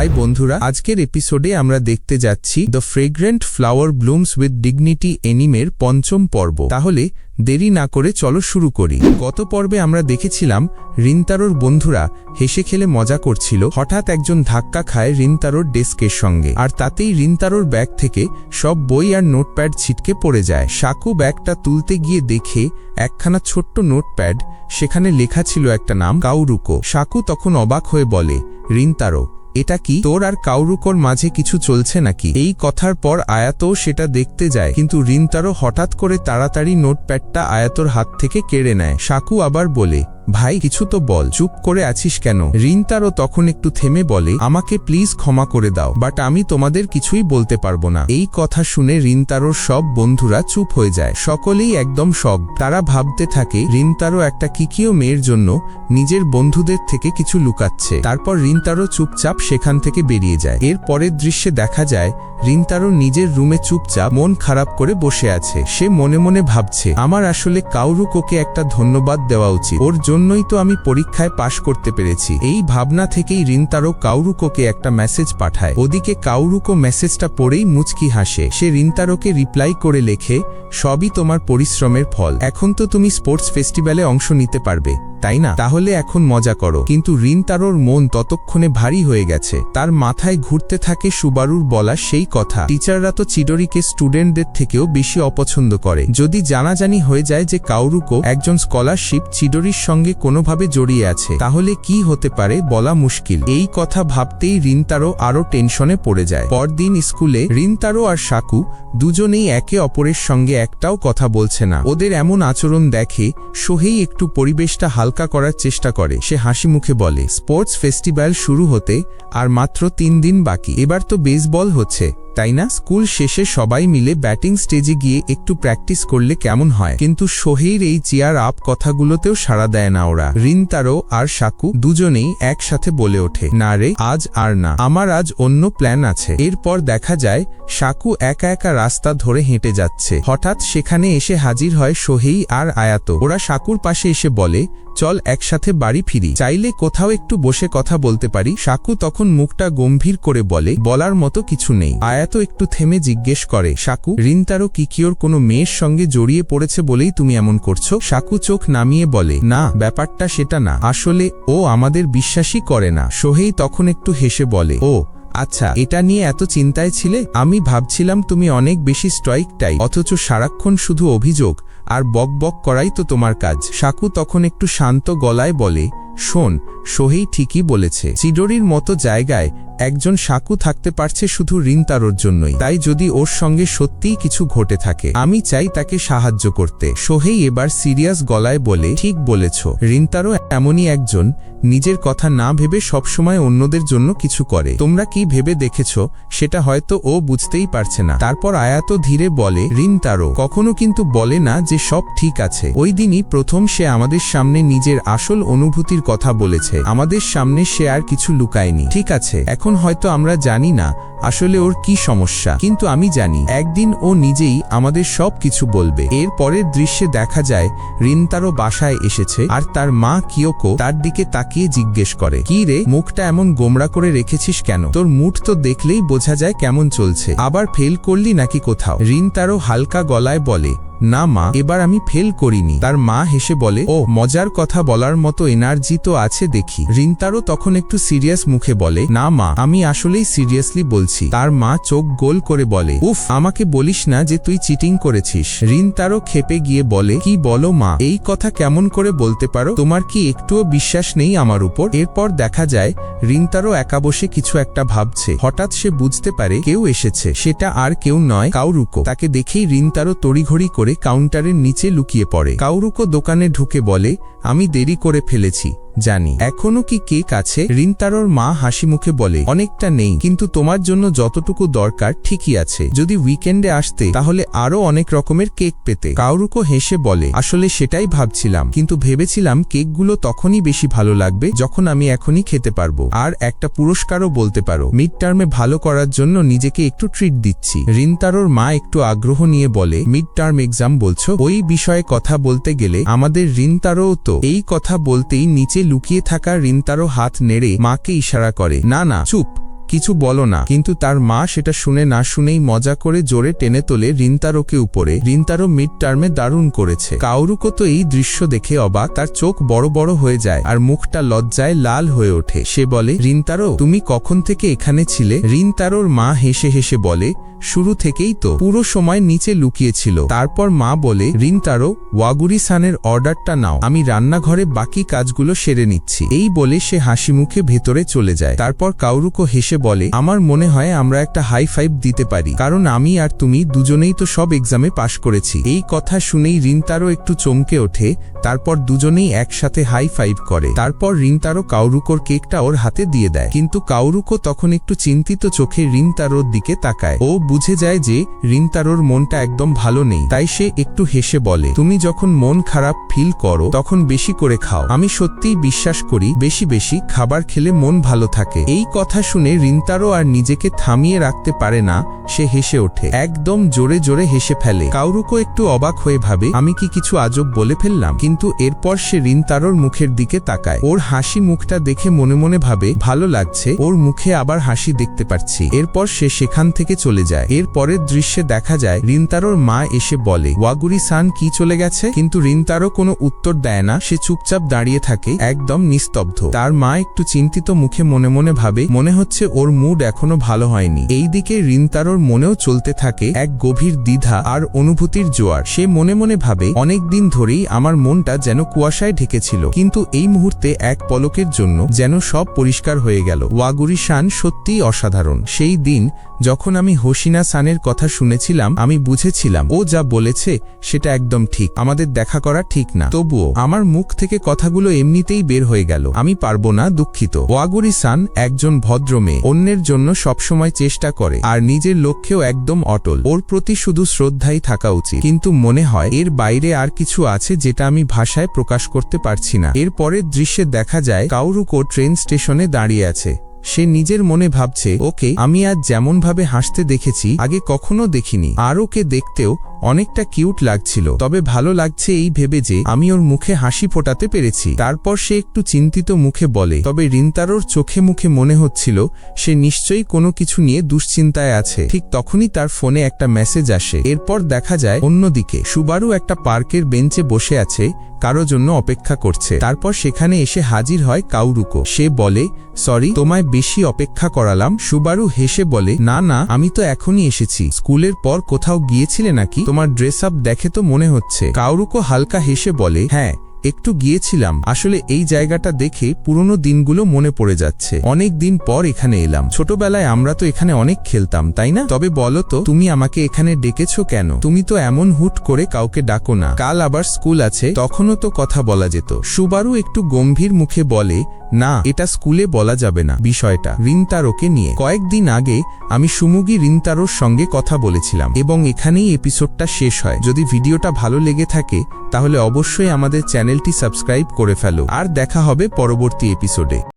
High বন্ধুরা, আজকের এপিসোডে আমরা দেখতে যাচ্ছি the fragrant flower blooms with dignity এনিমের পঞ্চম পর্ব। তাহলে দেরি না করে চলো শুরু করি। গত পর্বে আমরা দেখেছিলাম রিনতারোর বন্ধুরা হেসে খেলে মজা করছিল, হঠাৎ একজন ধাক্কা খায় রিনতারোর ডেস্কের সঙ্গে। আর তাতেই রিনতারোর ব্যাগ থেকে সব বই আর নোটপ্যাড ছিটকে পড়ে যায়। সাকু ব্যাগটা তুলতে গিয়ে দেখে একখানা ছোট্ট নোটপ্যাড, সেখানে লেখা ছিল একটা নাম, কাউরুকো। সাকু তখন অবাক হয়ে বলে, রিনতারো এটা কি? তোর আর কাউরুকোর মাঝে কিছু চলছে নাকি? এই কথার পর আয়াতও সেটা দেখতে যায়, কিন্তু রিন্তারও হঠাৎ করে তাড়াতাড়ি নোটপ্যাডটা আয়াতর হাত থেকে কেড়ে নেয়। সাকু আবার বলে ভাই, কিছু তো বল, চুপ করে আছিস কেন? রিনতারও তখন একটু থেমে বলে, আমাকে প্লিজ ক্ষমা করে দাও বাট আমি তোমাদের কিছুই বলতে পারব না। এই কথা শুনে রিনতারোর সব বন্ধুরা চুপ হয়ে যায়। সকলেই একদম সব তারা ভাবতে থাকে রিনতারো একটা কিকিও মেয়ের জন্য নিজের বন্ধুদের থেকে কিছু লুকাচ্ছে। তারপর রিনতারো চুপচাপ সেখান থেকে বেরিয়ে যায়। এর পরের দৃশ্যে দেখা যায় রিনতারো নিজের রুমে চুপচাপ মন খারাপ করে বসে আছে। সে মনে মনে ভাবছে, আমার আসলে কাউরুকোকে একটা ধন্যবাদ দেওয়া উচিত। ওর জন্যই তো আমি পরীক্ষায় পাশ করতে পেরেছি। এই ভাবনা থেকেই রিনতারো কাউরুকোকে একটা মেসেজ পাঠায়। ওদিকে কাউরুকো মেসেজটা পড়েই মুচকি হাসে। সে রিনতারোকে রিপ্লাই করে লেখে, সবই তোমার পরিশ্রমের ফল। এখন তো তুমি স্পোর্টস ফেস্টিভ্যালে অংশ নিতে পারবে, তাই না? তাহলে এখন মজা করো। কিন্তু রিনতারোর মন ততক্ষণে ভারী হয়ে গেছে। তার মাথায় ঘুরতে থাকে সুবারুর বলা সেই কথা। টিচাররা তো চিডরিকে স্টুডেন্টদের থেকেও বেশি অপছন্দ করে। যদি জানাজানি হয়ে যায় যে কাউরুকো একজন স্কলারশিপ, চিডরির সঙ্গে কোনোভাবে জড়িয়ে আছে। তাহলে কি হতে পারে বলা মুশকিল। এই কথা ভাবতেই রিনতারো আরও টেনশনে পড়ে যায়। পরদিন স্কুলে রিনতারো আর সাকু দুজনেই একে অপরের সঙ্গে একটাও কথা বলছে না। ওদের এমন আচরণ দেখে সোহেই একটু পরিবেশটা হালকা করার চেষ্টা করে। সে হাসি মুখে বলে, স্পোর্টস ফেস্টিভ্যাল শুরু হতে আর মাত্র তিন দিন বাকি। এবার তো বেসবল হচ্ছে। তাই না? স্কুল শেষে সবাই মিলে ব্যাটিং স্টেজে গিয়ে একটু প্র্যাকটিস করলে কেমন হয়? কিন্তু সোহের এই চেয়ার আপ কথাগুলোতেও সাড়া দেয় না ওরা। রিনতারো আর সাকু দুজনেই একসাথে বলে ওঠে, না রে, আজ আর না। আমার আজ অন্য প্ল্যান আছে। এরপর দেখা যায়, সাকু একা একা রাস্তা ধরে হেঁটে যাচ্ছে। হঠাৎ সেখানে এসে হাজির হয় সোহেই আর আয়াত। ওরা সাকুর পাশে এসে বলে, চল একসাথে বাড়ি ফিরি। চাইলে কোথাও একটু বসে কথা বলতে পারি। সাকু তখন মুখটা গম্ভীর করে বলে, বলার মতো কিছু নেই। আয়াত একটু থেমে জিজ্ঞেস করে, সাকু, রিনতারও কিকিওর কোনো মেয়ের সঙ্গে জড়িয়ে পড়েছে বলেই তুমি এমন করছ? সাকু চোখ নামিয়ে বলে, না, ব্যাপারটা সেটা না। আসলে ও আমাদের বিশ্বাসই করে না। সোহেই তখন একটু হেসে বলে, ও আচ্ছা এটা নিয়ে এত চিন্তায় ছিলে? আমি ভাবছিলাম তুমি অনেক বেশি স্ট্রাইক টাই অথচ সারাক্ষণ শুধু অভিযোগ আর বক বক করাই তো তোমার কাজ। সাকু তখন একটু শান্ত গলায় বলে শোন সোহেই ঠিকই বলেছে। চিডরির মতো জায়গায় একজন সাকু থাকতে পারছে শুধু রিনতারোর জন্যই। তাই যদি ওর সঙ্গে সত্যিই কিছু ঘটে থাকে, আমি চাই তাকে সাহায্য করতে। সোহেই এবার সিরিয়াস গলায় বলে, ঠিক বলেছ। রিনতারো এমনই একজন, নিজের কথা না ভেবে সবসময় অন্যদের জন্য কিছু করে। তোমরা কি ভেবে দেখেছ, সেটা হয়তো ও বুঝতেই পারছে না। তারপর আয়াত ধীরে বলে রিনতারো কখনো কিন্তু বলে না যে সব ঠিক আছে। ওই দিনই প্রথম সে আমাদের সামনে নিজের আসল অনুভূতির কথা বলেছে। আমাদের সামনে সে আর কিছু লুকায়নি। ঠিক আছে, এখন হয়তো আমরা জানি না আসলে ওর কি সমস্যা। কিন্তু আমি জানি, একদিন ও নিজেই আমাদের সব কিছু বলবে। এর পরের দৃশ্যে দেখা যায় রিনতারও বাসায় এসেছে আর তার মা কিয়োকো তার দিকে তাকিয়ে জিজ্ঞেস করে, কি রে, মুখটা এমন গোমরা করে রেখেছিস কেন? তোর মুঠ তো দেখলেই বোঝা যায় কেমন চলছে। আবার ফেল করলি নাকি কোথাও? রিনতারও হালকা গলায় বলে না মা, এবার আমি ফেল করিনি। তার মা হেসে বলে ও মজার কথা বলার মতো এনার্জি তো আছে দেখি। রিনতারও তখন একটু সিরিয়াস মুখে বলে, না মা, আমি আসলেই সিরিয়াসলি বলছি। তার মা চোখ গোল করে বলে, উফ, আমাকে বলিস না যে তুই চিটিং করেছিস। রিনতারও খেপে গিয়ে বলে, কি বলো মা, এই কথা কেমন করে বলতে পারো? তোমার কি একটুও বিশ্বাস নেই আমার উপর? এরপর দেখা যায়, রিনতারও একা বসে কিছু একটা ভাবছে। হঠাৎ সে বুঝতে পারে, কেউ এসেছে। সেটা আর কেউ নয়, কাউরুকো। তাকে দেখেই রিনতারও তড়িঘড়ি করে কাউন্টারের নিচে লুকিয়ে পড়ে। কাউরুকো দোকানে ঢুকে বলে আমি দেরি করে ফেলেছি, জানি। এখনও কি কেক আছে রিনতারোর মা হাসি মুখে বলে, অনেকটা নেই, কিন্তু তোমার জন্য যতটুকু দরকার ঠিকই আছে। যদি উইকেন্ডে আসতে, তাহলে আরও অনেক রকমের কেক পেতে। কাউরুকো হেসে বলে, আসলে সেটাই ভাবছিলাম, কিন্তু ভেবেছিলাম কেকগুলো তখনই বেশি ভালো লাগবে, যখন আমি এখনই খেতে পারব। আর একটা পুরস্কারও বলতে পারো। মিড টার্মে ভালো করার জন্য নিজেকে একটু ট্রিট দিচ্ছি। রিনতারোর মা একটু আগ্রহ নিয়ে বলে মিড টার্ম এক্সাম বলছো? ওই বিষয়ে কথা বলতে গেলে আমাদের রিনতারও তো এই কথা বলতেই নিচে লুকিয়ে থাকা রিনতারও হাত নেড়ে মাকে ইশারা করে, না না, চুপ, কিছু বলো না। কিন্তু তার মা সেটা শুনে না শুনেই মজা করে জোরে টেনে তোলে রিন্তারোকে উপরে। রিন্তারো মিড টার্মে দারুণ করেছে। কাউরুকো তো এই দৃশ্য দেখে অবাক, তার চোখ বড় বড় হয়ে যায় আর মুখটা লজ্জায় লাল হয়ে ওঠে। সে বলে, রিন্তারো, তুমি কখন থেকে এখানে ছিলে? রিন্তারোর মা হেসে হেসে বলে শুরু থেকেই তো পুরো সময় নিচে লুকিয়েছিল। তারপর মা বলে, রিন্তারো ওয়াগুরি সানের অর্ডারটা নাও। আমি রান্নাঘরে বাকি কাজগুলো সেরে নিচ্ছি। এই বলে সে হাসি মুখে ভেতরে চলে যায়। তারপর কাউরুকো হেসে বলে, আমার মনে হয় আমরা একটা হাই ফাইভ দিতে পারি, কারণ আমি আর তুমি দুজনেই তো সব এক্সামে পাশ করেছি। এই কথা শুনেই রিন্তারো একটু চমকে ওঠে, তারপর দুজনেই একসাথে হাই ফাইভ করে। তারপর রিন্তারো কাউরুকোর কেকটা ওর হাতে দিয়ে দেয়। কিন্তু কাউরুকো তখন একটু চিন্তিত চোখে রিন্তারোর দিকে তাকায়। ও বুঝে যায় যে রিন্তারোর মনটা একদম ভালো নেই, তাই সে একটু হেসে বলে, তুমি যখন মন খারাপ ফিল করো, তখন বেশি করে খাও। আমি সত্যিই বিশ্বাস করি, বেশি বেশি খাবার খেলে মন ভালো থাকে। এই কথা শুনে রিন্তারো আর নিজেকে থামিয়ে রাখতে পারে না, সে হেসে ওঠে। একদম জোরে জোরে হেসে ফেলে। কাউরুকো একটু অবাক হয়ে ভাবে, আমি কি কিছু আজব বলে ফেললাম? কিন্তু এরপর সে রিন্তারোর মুখের দিকে তাকায়। ওর হাসি মুখটা দেখে মনে মনে ভাবে, ভালো লাগছে। ওর মুখে আবার হাসি দেখতে পাচ্ছি এরপর সে সেখান থেকে চলে যায়। এর পরের দৃশ্যে দেখা যায়, রিন্তারোর মা এসে বলে ওয়াগুরি সান কি চলে গেছে? কিন্তু রিন্তারো কোনো উত্তর দেয় না, সে চুপচাপ দাঁড়িয়ে থাকে, একদম নিস্তব্ধ। তার মা একটু চিন্তিত মুখে মনে মনে ভাবে, মনে হচ্ছে ওর মুড এখনও ভালো হয়নি। এইদিকে রিন্তারোর মনেও চলতে থাকে এক গভীর দ্বিধা আর অনুভূতির জোয়ার। সে মনে মনে ভাবে, অনেক দিন ধরেই আমার মনটা যেন কুয়াশায় ঢেকেছিল, কিন্তু এই মুহূর্তে এক পলকের জন্য যেন সব পরিষ্কার হয়ে গেল। ওয়াগুরি শান সত্যিই অসাধারণ। সেই দিন যখন আমি হোসিনা সানের কথা শুনেছিলাম, আমি বুঝেছিলাম, ও যা বলেছে, সেটা একদম ঠিক। আমাদের দেখা করা ঠিক না। তবুও, আমার মুখ থেকে কথাগুলো এমনিতেই বের হয়ে গেল। আমি পারব না, দুঃখিত। ওয়াগুরি সান একজন ভদ্র মেয়ে। অন্যের জন্য সবসময় চেষ্টা করে, আর নিজের লক্ষ্যেও একদম অটল। ওর প্রতি শুধু শ্রদ্ধাই থাকা উচিত। কিন্তু মনে হয়, এর বাইরে আর কিছু আছে যেটা আমি ভাষায় প্রকাশ করতে পারছি না। এর পরের দৃশ্যে দেখা যায়, কাউরুকো ট্রেন স্টেশনে দাঁড়িয়ে আছে। সে নিজের মনে ভাবছে, ওকে, আমি আজ যেমনভাবে হাসতে দেখেছি, আগে কখনো দেখিনি। আর ওকে দেখতেও অনেকটা কিউট লাগছিল। তবে ভালো লাগছে এই ভেবে যে, আমি ওর মুখে হাসি ফোটাতে পেরেছি। তারপর সে একটু চিন্তিত মুখে বলে, তবে রিন্তারোর চোখে মুখে মনে হচ্ছিল, সে নিশ্চয়ই কোনো কিছু নিয়ে দুশ্চিন্তায় আছে। ঠিক তখনই তার ফোনে একটা মেসেজ আসে। এরপর দেখা যায়, অন্যদিকে, সুবারু একটা পার্কের বেঞ্চে বসে আছে, কারও জন্য অপেক্ষা করছে। তারপর সেখানে এসে হাজির হয় কাউরুকো। সে বলে, সরি, তোমায় বেশি অপেক্ষা করালাম, সুবারু হেসে বলে, না না, আমি তো এখনই এসেছি। স্কুলের পর কোথাও গিয়েছিলে নাকি? তোমার ড্রেস আপ দেখে তো মনে হচ্ছে কাউরুকো হালকা হেসে বলে হ্যাঁ একটু গিয়েছিলাম। আসলে এই জায়গাটা দেখে পুরনো দিনগুলো মনে পড়ে যাচ্ছে। অনেক দিন পর এখানে এলাম। ছোটবেলায় আমরা তো এখানে অনেক খেলতাম, তাই না? তবে বলো তো, তুমি আমাকে এখানে ডেকেছো কেন? তুমি তো এমন হুট করে কাউকে ডাকো না। কাল আবার স্কুল আছে, তখনও তো কথা বলা যেত। সুবারু একটু গম্ভীর মুখে বলে না, এটা স্কুলে বলা যাবে না, বিষয়টা, রিন্তারোকে নিয়ে। কয়েকদিন আগে আমি সুমুগি রিন্তারোর সঙ্গে কথা বলেছিলাম, এবং এখানেই এপিসোডটা শেষ হয়। যদি ভিডিওটা ভালো লেগে থাকে, তাহলে অবশ্যই আমাদের চ্যানেলটি সাবস্ক্রাইব করে ফেলো। আর দেখা হবে পরবর্তী এপিসোডে।